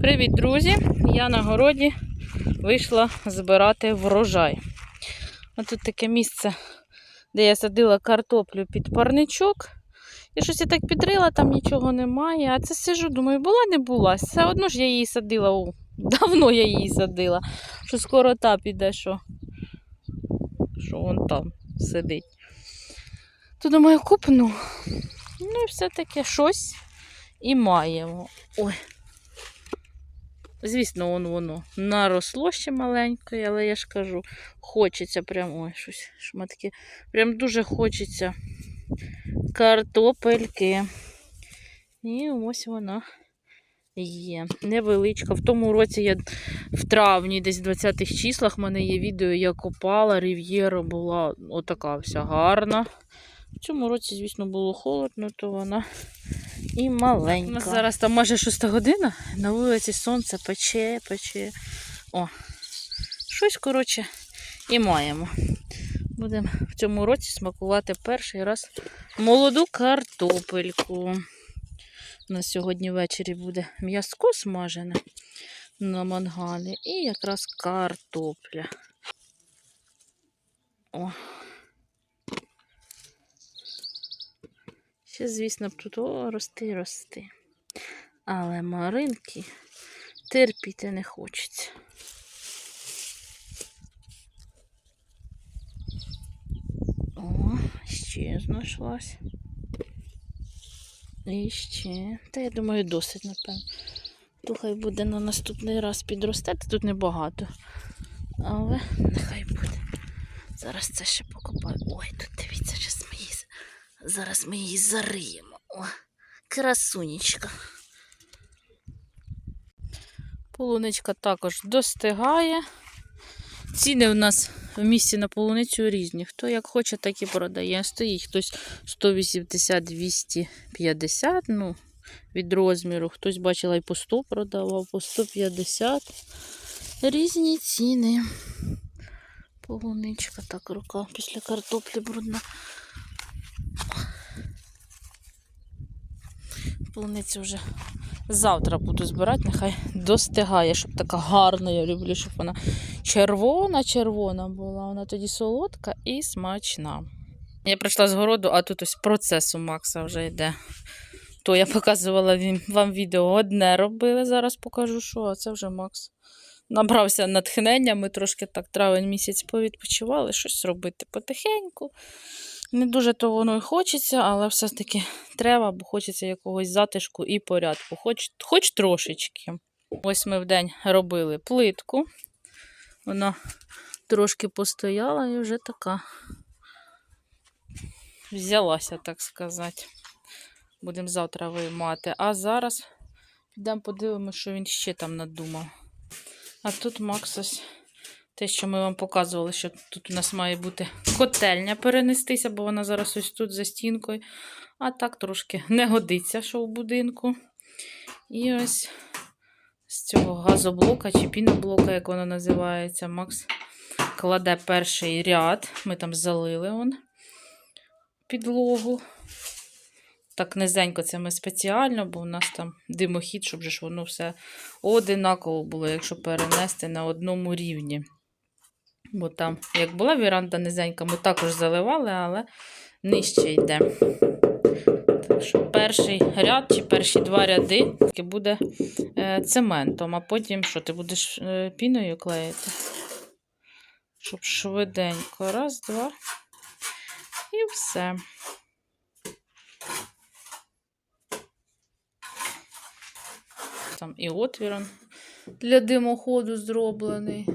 Привіт, друзі! Я на городі вийшла збирати врожай. Ось тут таке місце, де я садила картоплю під парничок. І щось я так підрила, там нічого немає. А це сижу, думаю, була не була. Все одно ж я її садила. О, давно я її садила. Що скоро та піде, що, що вон там сидить. То думаю, купну. Ну і все-таки щось і маємо. Ой. Звісно, воно воно наросло ще маленьке, але я ж кажу, хочеться прям ой, щось шматки. Прям дуже хочеться картопельки. І ось вона є. Невеличка. В тому році я в травні, десь в 20-х числах, в мене є відео, я копала, рів'єра була отака вся гарна. В цьому році, звісно, було холодно, то вона і маленька. У нас зараз там майже 6 година, на вулиці сонце пече, пече. О, щось, коротше, і маємо. Будемо в цьому році смакувати перший раз молоду картопельку. У нас сьогодні ввечері буде м'язко смажене на мангалі і якраз картопля. О. Ще, звісно, тут о, рости, рости. Але маринки терпіти не хочеться. О, ще знайшлась. І ще. Та я думаю, досить, напевно. То хай буде на наступний раз підросте. Тут небагато. Але нехай буде. Зараз це ще покопаю. Ой, тут дивіться, її, зараз ми її зариємо. О, красунечка. Полуничка також достигає. Ціни у нас в місті на полуницю різні. Хто як хоче, так і продає. Стоїть хтось 180-250, ну, від розміру. Хтось бачила і по 100 продавав, по 150. Різні ціни. Полуничка, так, рука після картоплі брудна. Полуницю вже завтра буду збирати, нехай достигає, щоб така гарна. Я люблю, щоб вона червона-червона була. Вона тоді солодка і смачна. Я прийшла з городу, а тут ось процес у Макса вже йде. То я показувала вам відео одне робили. Зараз покажу, що, а це вже Макс. Набрався натхнення, ми трошки так травень місяць повідпочивали, щось робити потихеньку. Не дуже то воно і хочеться, але все ж таки треба, бо хочеться якогось затишку і порядку, хоч, хоч трошечки. Ось ми в день робили плитку. Вона трошки постояла і вже така взялася, так сказати. Будемо завтра виймати. А зараз підемо подивимося, що він ще там надумав. А тут Макс ось те, що ми вам показували, що тут у нас має бути котельня перенестися, бо вона зараз ось тут за стінкою. А так трошки не годиться, що в будинку. І ось з цього газоблока чи піноблока, як воно називається, Макс кладе перший ряд. Ми там залили он підлогу. Так низенько це ми спеціально, бо у нас там димохід, щоб ж воно все одинаково було, якщо перенести на одному рівні. Бо там, як була віранда низенька, ми також заливали, але нижче йде. Так що перший ряд чи перші два ряди буде е, цементом, а потім що ти будеш е, піною клеїти? Щоб швиденько. Раз, два. І все. Там і отвір для димоходу зроблений.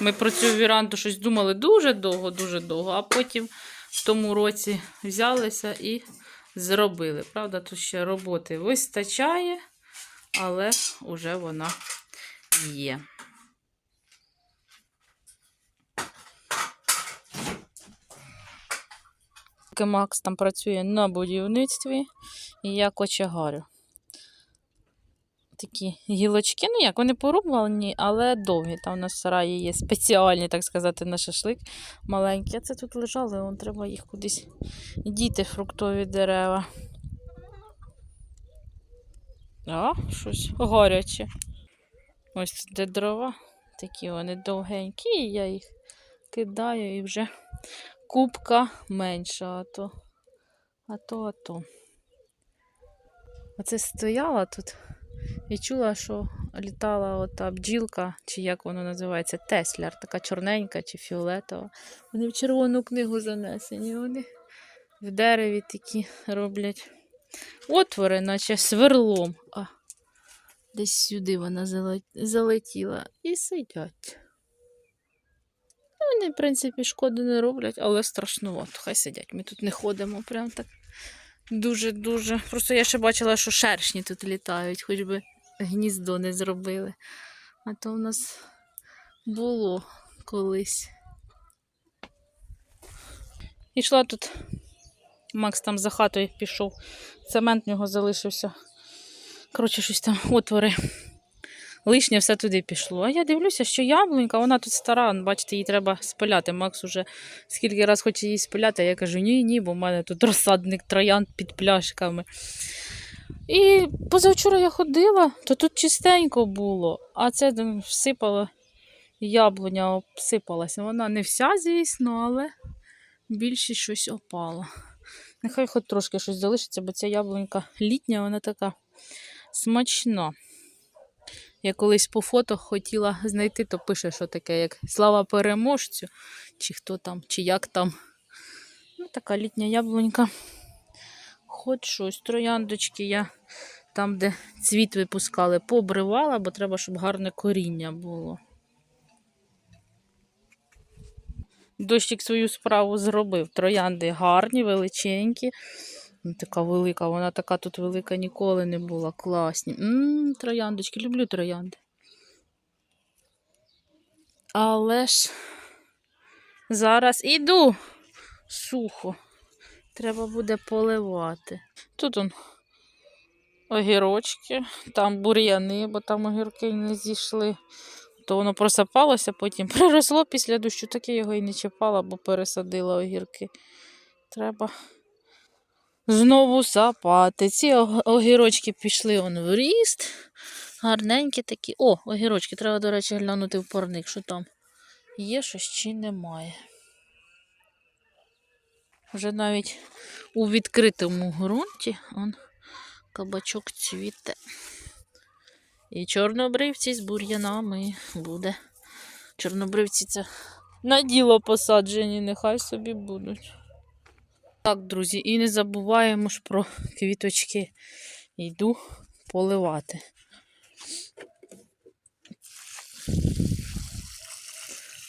Ми про цю віранду щось думали дуже довго, дуже довго, а потім в тому році взялися і зробили. Правда, тут ще роботи вистачає, але вже вона є. Макс там працює на будівництві, і я кочегарю. такі гілочки. Ну як, вони порубані, але довгі. Там у нас сараї є спеціальні, так сказати, на шашлик маленькі. Це тут лежали, вон треба їх кудись діти, фруктові дерева. А, щось гаряче. Ось тут де дрова. Такі вони довгенькі, і я їх кидаю і вже кубка менша, а то, а то, а то. Оце стояла тут і чула, що літала ота бджілка, чи як воно називається, тесляр, така чорненька чи фіолетова. Вони в червону книгу занесені. Вони в дереві такі роблять отвори, наче сверлом. А, десь сюди вона залетіла і сидять. Вони, в принципі, шкоди не роблять, але страшнувато. Хай сидять. Ми тут не ходимо прям так дуже-дуже. Просто я ще бачила, що шершні тут літають, хоч би гніздо не зробили. А то в нас було колись. Ішла тут. Макс там за хатою пішов. Цемент в нього залишився. Коротше, щось там отвори. Лишнє все туди пішло. А я дивлюся, що яблунька, вона тут стара, бачите, її треба спиляти. Макс уже скільки раз хоче її спиляти, а я кажу, ні, ні, бо в мене тут розсадник троянд під пляшками. І позавчора я ходила, то тут чистенько було, а це там всипало яблуня обсипалася. Вона не вся, звісно, але більше щось опало. Нехай хоч трошки щось залишиться, бо ця яблунька літня, вона така смачна. Я колись по фото хотіла знайти, то пише, що таке, як слава переможцю, чи хто там, чи як там. Ну, така літня яблунька. Хоч щось, трояндочки я там, де цвіт випускали, побривала, бо треба, щоб гарне коріння було. Дощик свою справу зробив. Троянди гарні, величенькі. Така велика, вона така тут велика ніколи не була. Класні. М-м, трояндочки, люблю троянди. Але ж зараз іду сухо. Треба буде поливати. Тут он огірочки, там бур'яни, бо там огірки не зійшли. То воно просапалося, потім приросло після дощу, так я його і не чіпала, бо пересадила огірки. Треба знову сапати. Ці огірочки пішли он в ріст. Гарненькі такі. О, огірочки. Треба, до речі, глянути в парник, що там є щось чи немає. Вже навіть у відкритому ґрунті он кабачок цвіте. І чорнобривці з бур'янами буде. Чорнобривці це на діло посаджені, нехай собі будуть. Так, друзі, і не забуваємо ж про квіточки. Йду поливати.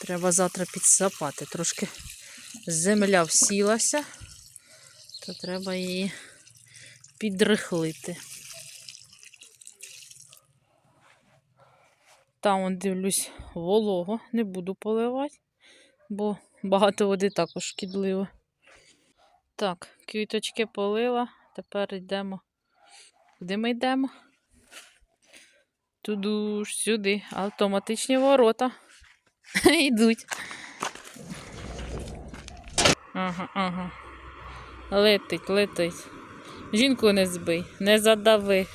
Треба завтра підсапати. Трошки земля всілася, то треба її підрихлити. Там, он, дивлюсь, волого, не буду поливати, бо багато води також шкідливо. Так, квіточки полила, тепер йдемо. Куди ми йдемо? Туду ж, сюди. Автоматичні ворота. Йдуть. Ага, ага. Летить, летить. Жінку не збий, не задави.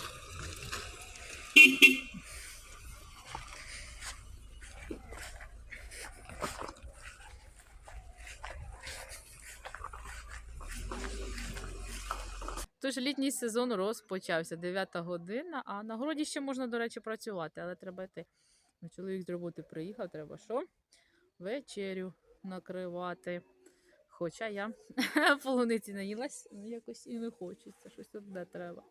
Тож літній сезон розпочався 9 година, а на городі ще можна, до речі, працювати, але треба йти. Ну, Чоловік з роботи приїхав, треба що? Вечерю накривати. Хоча я полуниці наїлась, ну якось і не хочеться, щось одне треба.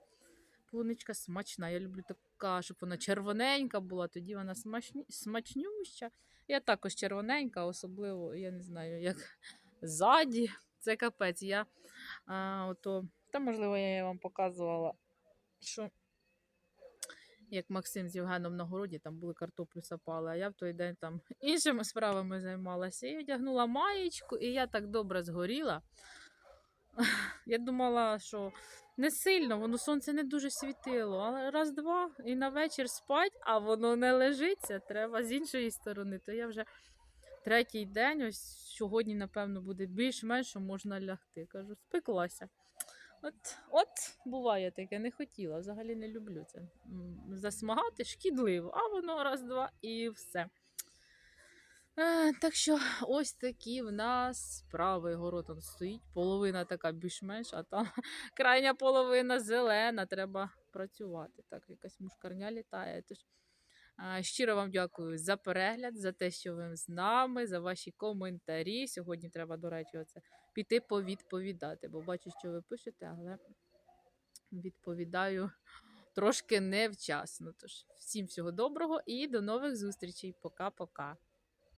Полуничка смачна. Я люблю така, щоб вона червоненька була, тоді вона смачні, смачнюща. Я також червоненька, особливо, я не знаю, як ззаді. Це капець. Я а, ото, та, можливо, я вам показувала, що як Максим з Євгеном на городі, там були картоплю сапали, а я в той день там іншими справами займалася. І одягнула маєчку, і я так добре згоріла. Я думала, що не сильно, воно сонце не дуже світило, але раз-два і на вечір спать, а воно не лежиться. Треба з іншої сторони. То я вже третій день, ось сьогодні, напевно, буде більш-менш, можна лягти. Кажу, спеклася. От, от буває таке, не хотіла, взагалі не люблю це. Засмагати шкідливо, а воно раз-два і все. Так що ось такі в нас справи. Город он стоїть. Половина така більш-менш, а там крайня половина зелена. Треба працювати. Так, якась мушкарня літає. Тож, щиро вам дякую за перегляд, за те, що ви з нами, за ваші коментарі. Сьогодні треба, до речі, оце піти повідповідати, бо бачу, що ви пишете, але відповідаю трошки невчасно. Тож всім всього доброго і до нових зустрічей. Пока-пока.